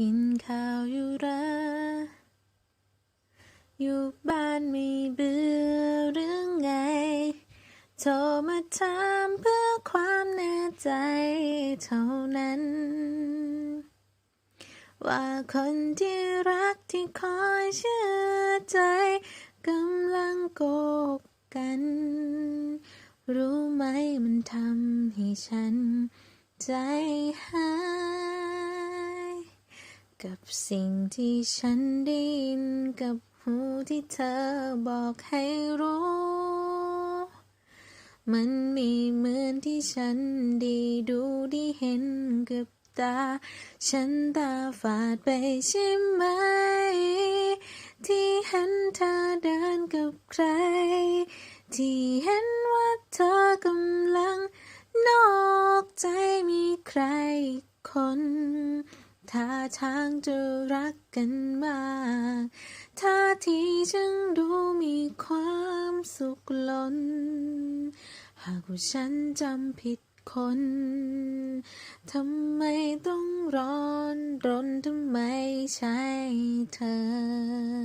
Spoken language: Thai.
กินข้าวอยู่รออยู่บ้านไม่เบื่อหรือไง โทรมาถามเพื่อความแน่ใจเท่านั้น ว่าคนที่รักที่คอยเชื่อใจกำลังโกกกัน รู้ไหมมันทำให้ฉันใจหาย กับสิ่งที่ฉันได้ยินกับหูที่เธอบอกให้รู้ มันมีเหมือนที่ฉันได้ดูได้เห็นกับตา ฉันตาฝาดไปใช่ไหม ที่เห็นเธอเดินกับใคร ที่เห็นว่าเธอกำลังนอกใจมีใครคน ท่าทางจะรักกันมากท่าทีฉันดูมีความสุขล้น หากว่าฉันจำผิดคนทำไมต้องร้อนรนทำไมใช่เธอ